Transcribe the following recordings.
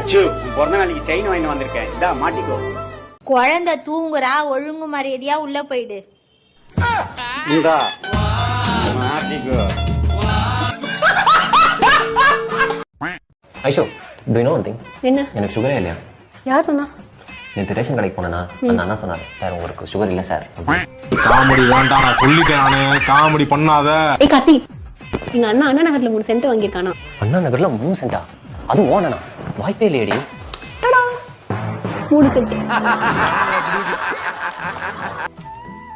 அச்சு பிறந்த நாளைக்கு செயின் வாங்கிட்டு வந்திருக்கேன். இதா மாட்டிக்கோ. குழந்தை தூங்குறா ஒழுங்கு மரியாதையா உள்ள போயிடு. இந்தா மாட்டிக்கோ. I show to know one thing என்ன? எனக்கு சுகரே இல்லையா? யார் சொன்னா? நேற்று ரேஷன் கடைக்கு போனேன்னா அந்த அண்ணா சொன்னார் சார் உங்களுக்கு சுகர் இல்லை சார். காமெடி வேண்டாம் நான் சொல்லிட்டேன் நானு. காமெடி பண்ணாத. ஏய் கார்த்தி எங்க அண்ணா அண்ணா நகர்ல மூணு சென்ட் வாங்கியிருக்கானா? அண்ணா நகர்ல மூணு சென்டா அது ஓனனா வாய்ப்பே இல்லையடி. மூணு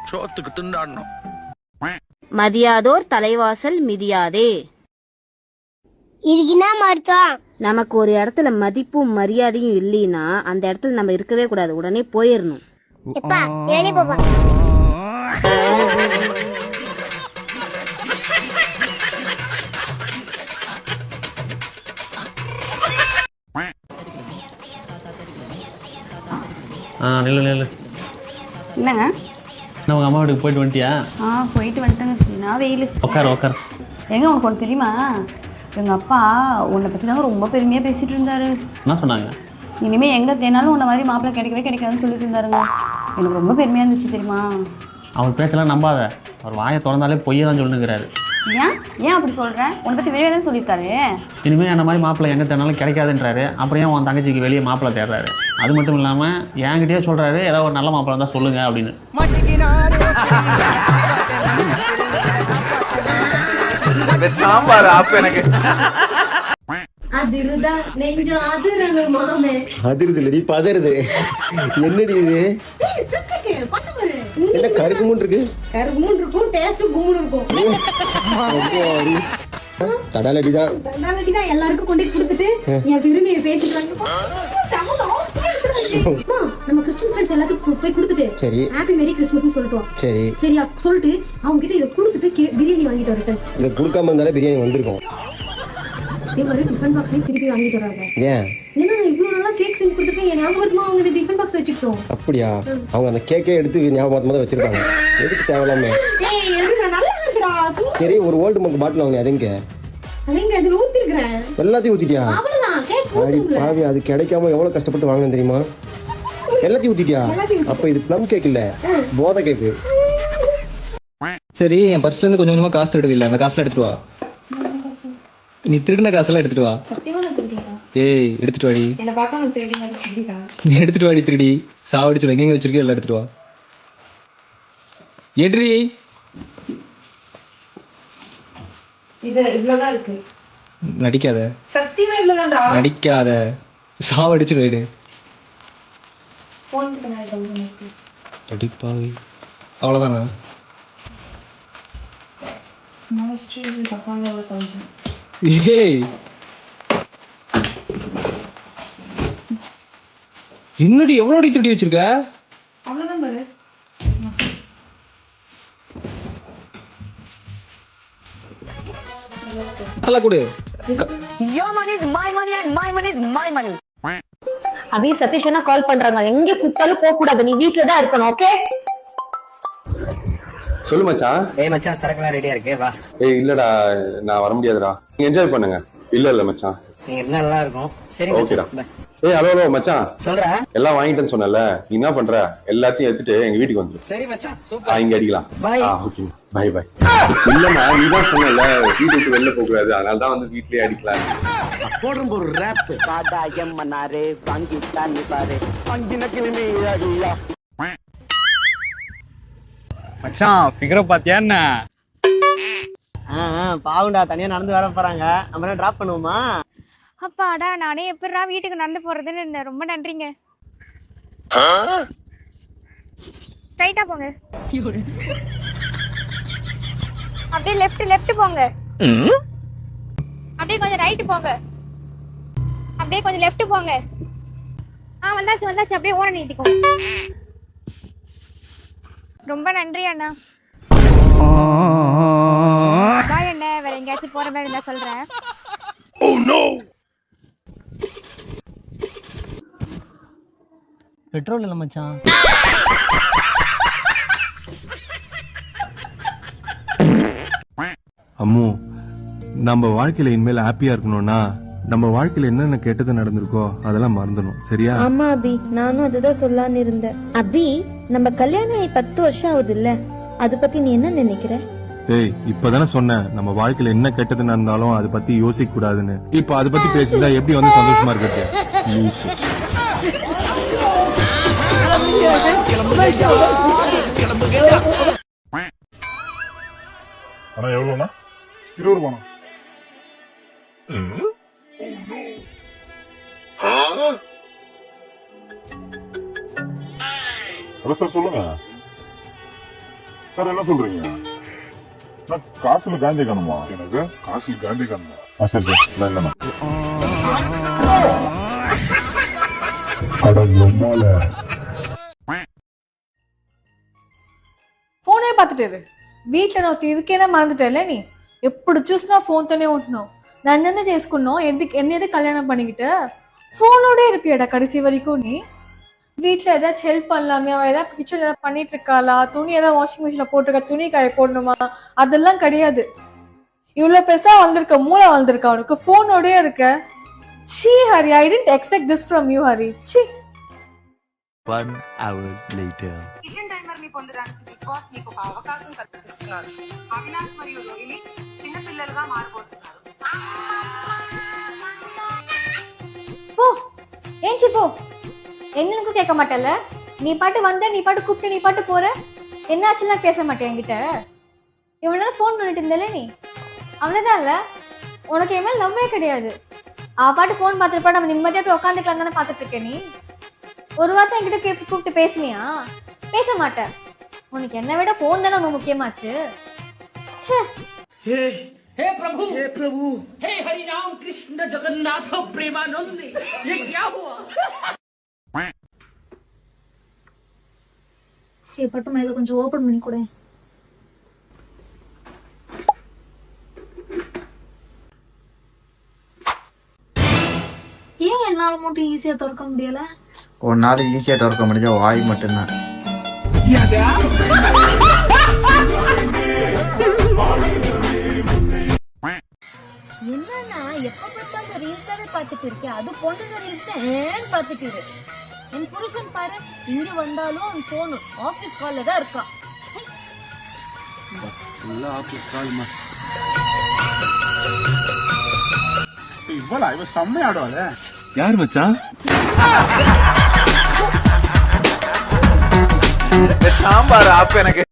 சோத்துக்கு திண்டாடணும். மதியாதோர் தலைவாசல் மிதியாதே. இதுக்கு என்ன அர்த்தம் நமக்கு ஒரு இடத்துல மதிப்பும் மரியாதையும் இல்லைன்னா அந்த இடத்துல நம்ம இருக்கவே கூடாது. உடனே போயிடணும் எப்பா வெளியே போப்பா. ஆ நில்லு நில்லு. என்னங்க? நான் உங்கள் அம்மா வீட்டுக்கு போயிட்டு வந்துட்டியா? ஆ போயிட்டு வந்துட்டேங்க நான் வெயில். உட்கார் உட்கார் எங்க உனக்கு ஒன்று தெரியுமா? எங்கள் அப்பா உன்னை பற்றி தாங்க ரொம்ப பெருமையாக பேசிட்டு இருந்தாரு. என்ன சொன்னாங்க? இனிமேல் எங்கே தேனாலும் உன்னை மாதிரி மாப்பிள்ளை கிடைக்கவே கிடைக்காதுன்னு சொல்லிட்டு இருந்தாருங்க. எனக்கு ரொம்ப பெருமையாக இருந்துச்சு தெரியுமா? அவர் பேச்செல்லாம் நம்பாத. அவர் வாயை திறந்தாலே பொய்யை தான் சொல்லுங்கிறாரு. ஏன்? ஏன் அப்படி சொல்கிறேன் உன்னை பற்றி வெளியே தான் சொல்லியிருக்காரு? இனிமேல் என்ன மாதிரி மாப்பிள்ளை எங்கே தேடினாலும் கிடைக்காதுன்றாரு. அப்புறம் ஏன் உன் தங்கச்சிக்கு வெளியே மாப்பிள்ளை தேடுறாரு? அது மட்டும் இல்லாமல் என்கிட்டயே சொல்கிறாரு ஏதாவது ஒரு நல்ல மாப்பிள்ளை இருந்தால் சொல்லுங்க அப்படின்னு. சாம்பார் ஆப்பு எனக்கு. அதிருதான் நெஞ்சம் அதிரணும் மாமே அதிருது இல்லடி பதறுது. என்னடி இது? என்ன கருக்கு மூணு இருக்கு? கருக்கு மூணு இருக்கும் டேஸ்ட் கும்முன்னு இருக்கும். கடலடி தான் அதனாலடி தான் எல்லாருக்கும் கொண்டு கொடுத்துட்டு என் சாப்பிட்டா அம்மா, நம்ம கிறிஸ்டின் ஃப்ரெண்ட்ஸ் எல்லாத்துக்கும் போய் கொடுத்துட்டு சரி. ஹாப்பி மேரி கிறிஸ்மஸ்னு சொல்லிட்டோம். சரி. சரியா? சொல்லிட்டு அவங்க கிட்ட இதை கொடுத்துட்டு பிரியாணி வாங்கிட்டு வரட்டும். இதை கொடுக்காம இருந்தாலே பிரியாணி வந்திருக்கும். அதே மாதிரி டிஃபன் பாக்ஸையும் திருப்பி வாங்கிட்டு வராங்க. ஏன்? ஏன்னா நான் இவ்வளவு நாளா கேக் செஞ்சு கொடுத்துட்டு என் ஞாபகமா அவங்க இந்த டிஃபன் பாக்ஸ் வச்சுக்கிட்டோம். அப்படியா? அவங்க அந்த கேக்கே எடுத்து ஞாபகமாக தான் வச்சிருக்காங்க எதுக்கு தேவையில்லாம? ஏய் எடுங்க நல்லா இருக்குடா சூப்பர் சரி ஒரு ஓல்டு மக்கு பாட்டில் வாங்க அதுங்க அதேங்க அதுல ஊத்திருக்கிறேன். எல்லாத்தையும் ஊத்திட்டியா? அவ்வளவுதான் கேக் பாவி அது கிடைக்காம எவ்வளவு கஷ்டப்பட்டு வாங்கினேன் தெரியுமா? எல்லாத்தையும் ஊத்திட்டியா? அப்ப இது ப்ளம் கேக் இல்ல போதை கேக்கு சரி என் பர்ஸ்ல இருந்து கொஞ்சம் கொஞ்சமா காசு இல்ல அந்த காசுல எடுத்துட்டு வா. நீ திருடின காசெல்லாம் எடுத்துட்டு வா. ஏய் எடுத்துட்டு வாடி. நீ எடுத்துட்டு வாடி திருடி. சாவடிச்சு எங்க வச்சிருக்கே எல்லாம் எடுத்துட்டு வா. எட்ரி நடிக்காத. நடிக்காத. சாவடிச்சு போயிடு. அடிப்பாவி. அவ்வளவுதானா? ஏய். என்னடி எவ்வளோடி திருடி வச்சிருக்க? அவ்வளவுதான் பாரு. அதெல்லாம் கொடு. அபி சதீஷ் கால் பண்றாங்க. எங்க கூப்பிட்டாலும் போக கூடாது நீ வீட்ல தான் இருக்கணும் ஓகே சொல்லு மச்சான். ஏய் மச்சான் சரக்குலாம் ரெடியாக இருக்கு வா. ஏய் இல்லடா நான் வர முடியாதுடா. நீங்க என்ஜாய் பண்ணுங்க. இல்ல இல்ல மச்சான். நீ இருந்தால் நல்லா இருக்கும் சரி ஓகேடா ஏய் ஹலோ ஹலோ மச்சான். சொல்கிறா எல்லாம் வாங்கிட்டேன்னு சொன்னல நீ என்ன பண்ற? எல்லாத்தையும் எடுத்துட்டு எங்க வீட்டுக்கு வந்துரு. சரி மச்சான். ஆ, இங்க அடிக்கலாம். Bye. ஓகே பை பை இல்லம்மா நீ தான் சொன்னல வீட்டு விட்டு வெளில போக கூடாது. அதனால தான் வந்து வீட்லயே அடிக்கலாம். மச்சான் ஃபிகரை பார்த்தியா என்ன? பாவுண்டா தனியாக நடந்து வர போகிறாங்க நம்ம ட்ராப் பண்ணுவோமா? அப்பாடா நானே எப்படிடா வீட்டுக்கு நடந்து போறதுன்னு இருந்தேன். ரொம்ப நன்றிங்க. ஸ்ட்ரைட்டா போங்க. அப்படியே லெஃப்ட் லெஃப்ட் போங்க. அப்படியே கொஞ்சம் ரைட் போங்க. அப்படியே கொஞ்சம் லெஃப்ட் போங்க. ஆ வந்தாச்சு வந்தாச்சு. அப்படியே ஓர நீட்டிக்கோங்க. ரொம்ப நன்றி அண்ணா. பாய் அண்ணா. வேற எங்கேயாச்சும் போற மாதிரி இருந்தா சொல்றேன். பெட்ரோல் இல்லை மச்சான். அம்மு நம்ம வாழ்க்கையில இனிமேல் ஹாப்பியா இருக்கணும்னா நம்ம வாழ்க்கையில என்னென்ன கெட்டது நடந்திருக்கோ அதெல்லாம் மறந்துடும் சரியா? ஆமா அபி. நானும் அதுதான் சொல்லான்னு இருந்தேன். அபி நம்ம கல்யாணம் ஆகி பத்து வருஷம் ஆகுது இல்ல அது பத்தி நீ என்ன நினைக்கிற? ஏய் இப்பதானே சொன்னேன். நம்ம வாழ்க்கையில என்ன கெட்டது நடந்தாலும் அதை பத்தி யோசிக்க கூடாதுன்னு. இப்ப அதை பத்தி பேசிட்டா எப்படி வந்து சந்தோஷமா இருக்கிறது? லூசு. ஆனா எவ்வளவுனா இருபது ரூபானா ஹலோ சார் சொல்லுங்க சார் என்ன சொல்றீங்க நான் காசுல காந்தி காணுமா எனக்கு காசுல காந்தி காணுமா ஆ சரி சார் நான் இல்லைண்ணா ఫోనే పత్తటేరు వీటిలో నువ్వు తిరిగేనా మరந்துటేలే నీ ఎప్పుడు చూసినా ఫోన్తోనే ఉంటున్నావు నన్నెందుకు చేసుకున్నావు ఎందుకు ఎన్నేది కళ్యాణం పనికిట ஃபோனோட இருப்பியாடா கடைசி வரைக்கும் நீ வீட்டில் ஏதாச்சும் ஹெல்ப் பண்ணலாமே அவள் ஏதாவது கிச்சன் ஏதாவது பண்ணிட்டு இருக்காளா துணி ஏதாவது வாஷிங் மிஷினில் போட்டிருக்கா துணி காய போடணுமா அதெல்லாம் கிடையாது இவ்வளோ பெருசா வந்திருக்க மூளை வந்திருக்கா உனக்கு ஃபோனோடயே இருக்க see Hari I didn't expect this from you Hari see kitchen timer ని పొందడానికి బిగ్ బాస్ మీకు ఒక అవకాశం కల్పిస్తున్నారు అవినాష్ మరియు రోహిణి చిన్న పిల్లలుగా మారబోతున్నారు ஏஞ்சி போ. என்னன்னு கேட்க மாட்டல நீ பாட்டு வந்த நீ பாட்டு கூப்பிட்டு நீ பாட்டு போற? என்னாச்சுலாம் பேச மாட்டேன் என்கிட்ட? இவ்வளவு நேரம் ஃபோன் பண்ணிட்டு இருந்தல நீ? அவ்வளவுதான் இல்ல. உனக்கு என் மேல லவ்வே கிடையாது. அவ பாட்டு ஃபோன் பார்த்துருப்பா நம்ம நிம்மதியா போய் உட்காந்துக்கலாம் தானே பார்த்துட்டு இருக்கேன் நீ. ஒரு வார்த்தை என்கிட்ட கேட்டு கூப்பிட்டு பேசுனியா? பேச மாட்டேன். உனக்கு என்னை விட ஃபோன் தானே ரொம்ப முக்கியமாச்சு. ச்சே சரி பட்டுமா இதை கொஞ்சம் ஓபன் பண்ணி கூட ஏன் என்னால மட்டும் ஈஸியா திறக்க முடியல ஒரு நாள் ஈஸியாக திறக்க முடிஞ்ச வாய் மட்டும்தான் எப்ப பார்த்தாலும் ரீல்ஸாவே பார்த்துட்டு இருக்கேன். அது பொண்ணுங்க ரீல்ஸ் ஏன் பார்த்துட்டு இரு? என் புருஷன் பாரு இங்க வந்தாலும் அவன் போனும் ஆபீஸ் கால்ல தான் இருக்கான். இவ்வளவு இவ செம்மையாடுவாள். யார் மச்சான் சாம்பார் ஆப் எனக்கு.